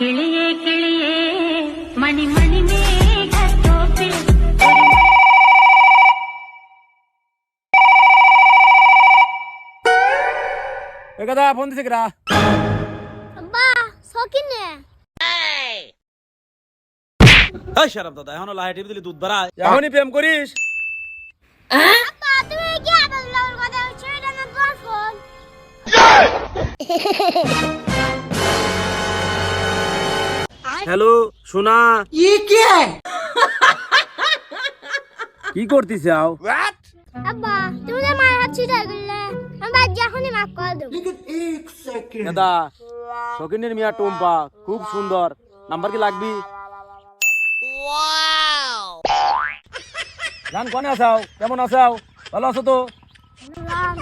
கிளியே கிளியே மணி மணி மேக பொந்து சிக்கிறா அబ్బா சோக்கின்னு এই শরম দাদা এখনও লাহে টিপ দিলি দুধ ভরা এখনই প্রেম করিস? তুমি কি আমার কথা হচ্ছে না তোর ফোন হ্যালো সোনা কি করতিস আও? আব্বা তুমি যে মায়ের হাত ছিটাই করলে আমি বাদ এখনই মাফ করে দেবো। দাদা শকিনের মিয়া টুম্পা খুব সুন্দর। নাম্বার কি লাগবি? জান কনে আসাও? কেমন আসাও? ভালো আছো তো? রাম